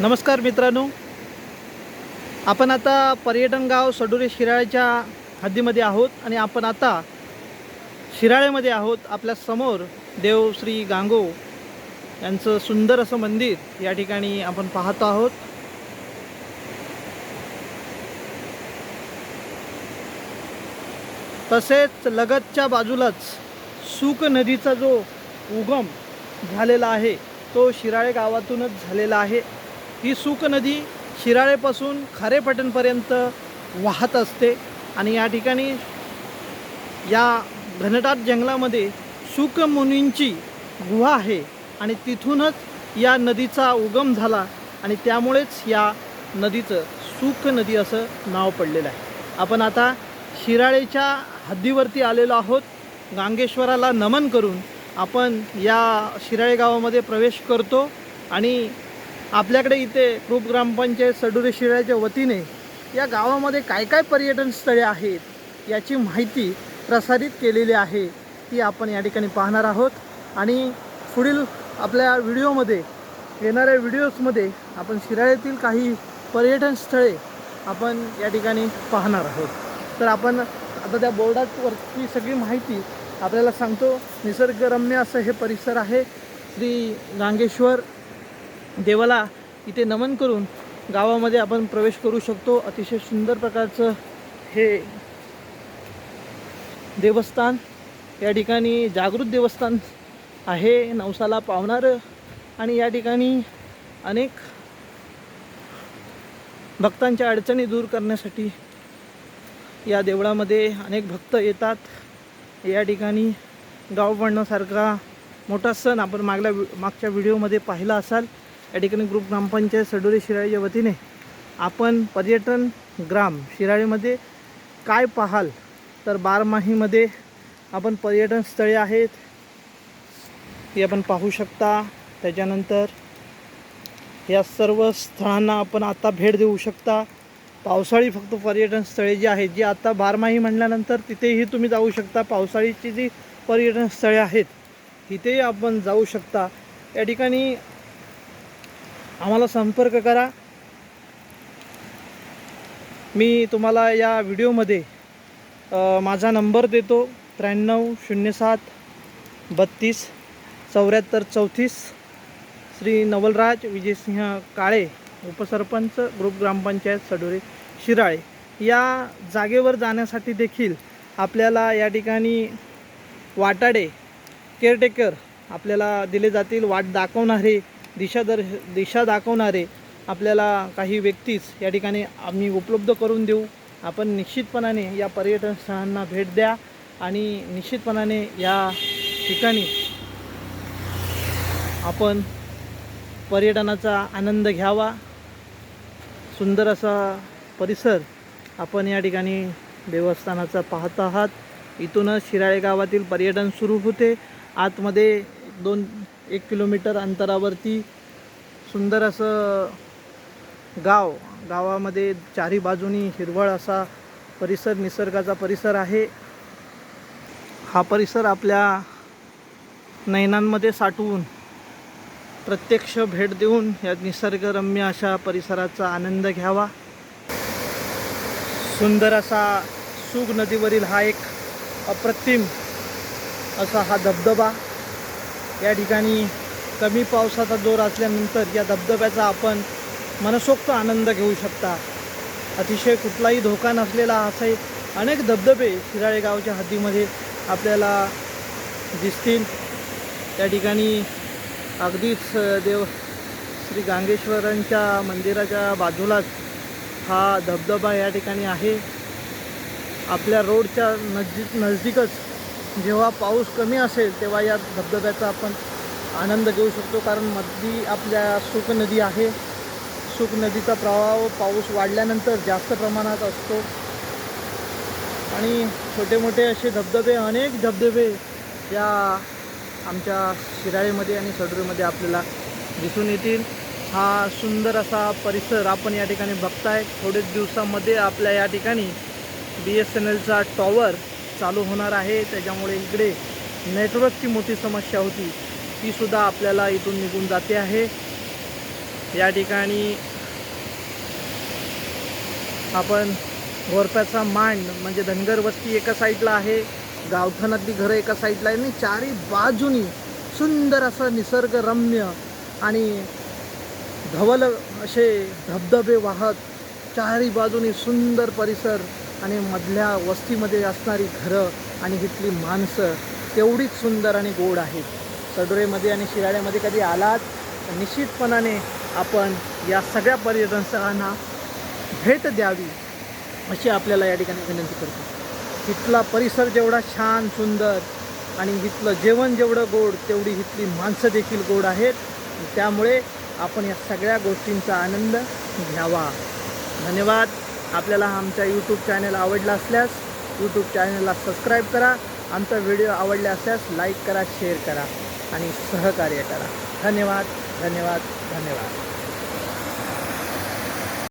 नमस्कार मित्रांनो. आपण आता पर्यटन गाव सडोरे शिराळ्याच्या हद्दीमध्ये आहोत आणि आपण आता शिराळेमध्ये आहोत. आपल्यासमोर देव श्री गांगो यांचं सुंदर असं मंदिर या ठिकाणी आपण पाहतो आहोत. तसेच लगतच्या बाजूलाच सुक नदीचा जो उगम झालेला आहे तो शिराळे गावातूनच झालेला आहे. ही सुक नदी शिराळेपासून खारेपटणपर्यंत वाहत असते आणि या ठिकाणी या घनदाट जंगलामध्ये सुकमुनींची गुहा आहे आणि तिथूनच या नदीचा उगम झाला आणि त्यामुळेच या नदीचं सुक नदी असं नाव पडलेलं आहे. आपण आता शिराळेच्या हद्दीवरती आलेलो आहोत. गांगेश्वराला नमन करून आपण या शिराळे गावामध्ये प्रवेश करतो आणि आपल्याकडे इथे ग्रुप ग्रामपंचायत सडुरे शिराळ्याच्या वतीने या गावामध्ये काय काय पर्यटन स्थळे आहेत याची माहिती प्रसारित केलेली आहे ती आपण या ठिकाणी पाहणार आहोत. आणि पुढील आपल्या व्हिडिओमध्ये येणाऱ्या व्हिडिओजमध्ये आपण शिराळ्यातील काही पर्यटन स्थळे आपण या ठिकाणी पाहणार आहोत. तर आपण आता त्या बोर्डावरची सगळी माहिती आपल्याला सांगतो. निसर्गरम्य असं हे परिसर आहे. श्री गांगेश्वर देवाला इथे नमन करून गावामध्ये आपण प्रवेश करू शकतो. अतिशय सुंदर प्रकारचं हे देवस्थान या ठिकाणी जागृत देवस्थान आहे. नवसाला पावणारं आणि या ठिकाणी अनेक भक्तांच्या अडचणी दूर करण्यासाठी या देवळामध्ये अनेक भक्त येतात. या ठिकाणी गाव पडण्यासारखा मोठा सण आपण मागल्या मागच्या व्हिडिओमध्ये पाहिला असाल. या ठिकाणी ग्रुप ग्रामपंचायत सडोली शिराळीच्या वतीने आपण पर्यटन ग्राम शिराळीमध्ये काय पाहाल तर बारमाहीमध्ये आपण पर्यटन स्थळे आहेत. ती आपण पाहू शकता. त्याच्यानंतर या सर्व स्थळांना आपण आता भेट देऊ शकता. पावसाळी फक्त पर्यटन स्थळे जी आहेत जी आता बारमाही म्हणल्यानंतर तिथेही तुम्ही जाऊ शकता. पावसाळीची जी पर्यटन स्थळे आहेत तिथेही आपण जाऊ शकता. या ठिकाणी आम्हाला संपर्क करा. मी तुम्हाला या व्हिडिओमध्ये माझा नंबर देतो. त्र्याण्णव शून्य सात बत्तीस चौऱ्याहत्तर चौतीस. श्री नवलराज विजयसिंह काळे उपसरपंच ग्रुप ग्रामपंचायत सडोरे शिराळे. या जागेवर जाण्यासाठी देखील आपल्याला या ठिकाणी वाटाडे केअरटेकर आपल्याला दिले जातील. वाट दाखवणारे दिशादर्श दिशा दाखवणारे आपल्याला काही व्यक्तीच या ठिकाणी आम्ही उपलब्ध करून देऊ. आपण निश्चितपणाने या पर्यटन स्थळांना भेट द्या आणि निश्चितपणाने या ठिकाणी आपण पर्यटनाचा आनंद घ्यावा. सुंदर असा परिसर आपण या ठिकाणी देवस्थानाचा पाहत आहात. इथूनच शिराळे गावातील पर्यटन सुरू होते. आतमध्ये दोन एक किलोमीटर अंतरावरती सुंदर असं गाव गावामध्ये चारी बाजूनी हिरवळ असा परिसर निसर्गाचा परिसर आहे. हा परिसर आपल्या नयनांमध्ये साठवून प्रत्यक्ष भेट देऊन या निसर्गरम्य अशा परिसराचा आनंद घ्यावा. सुंदर असा सुग नदीवरील हा एक अप्रतिम असा हा धबधबा या ठिकाणी कमी पावसाचा जोर असल्यानंतर या धबधब्याचा आपण मनसोक्त आनंद घेऊ शकता. अतिशय कुठलाही धोका नसलेला असे अनेक धबधबे शिराळे गावच्या हद्दीमध्ये आपल्याला दिसतील. त्या ठिकाणी अगदीच देव श्री गांगेश्वरांच्या मंदिराच्या बाजूलाच हा धबधबा या ठिकाणी आहे. आपल्या रोडच्या नजदीक नजदीकच जेव्हा पाऊस कमी असेल तेव्हा या धबधब्याचा आपण आनंद घेऊ शकतो. कारण मधली आपल्या सुक नदी आहे. सुक नदीचा प्रवाह पाऊस वाढल्यानंतर जास्त प्रमाणात असतो. आणि छोटे मोठे असे धबधबे अनेक धबधबे या आमच्या शिराळेमध्ये आणि सडोरीमध्ये आपल्याला दिसून येतील. हा सुंदर असा परिसर आपण या ठिकाणी बघताय. थोडेच दिवसामध्ये आपल्या या ठिकाणी बी एस एन एलचा टॉवर चालू होणार आहे. त्याच्यामुळे इकडे नेटवर्कची मोठी समस्या होती. तीसुद्धा आपल्याला इथून निघून जाते आहे. या ठिकाणी आपण घोरप्याचा मांड म्हणजे धनगर वस्ती एका साईडला आहे. गावठाणातली घरं एका साईडला आहे. आणि चारी बाजूनी सुंदर असं निसर्गरम्य आणि धवल असे धबधबे वाहत चारी बाजूनी सुंदर परिसर आणि मधल्या वस्तीमध्ये असणारी घरं आणि इथली माणसं तेवढीच सुंदर आणि गोड आहेत. सडोरेमध्ये आणि शिराळ्यामध्ये कधी आलात? तर निश्चितपणाने आपण या सगळ्या पर्यटन स्थळांना भेट द्यावी अशी आपल्याला या ठिकाणी विनंती करतो. इथला परिसर जेवढा छान सुंदर आणि इथलं जेवण जेवढं गोड तेवढी इथली माणसं देखील गोड आहेत. त्यामुळे आपण या सगळ्या गोष्टींचा आनंद घ्यावा. धन्यवाद. आपल्याला आमचा यूट्यूब चॅनल आवडला असल्यास यूट्यूब चॅनलला सबस्क्राईब करा. आमचा व्हिडिओ आवडला असल्यास लाईक करा शेअर करा आणि सहकार्य करा. धन्यवाद धन्यवाद धन्यवाद.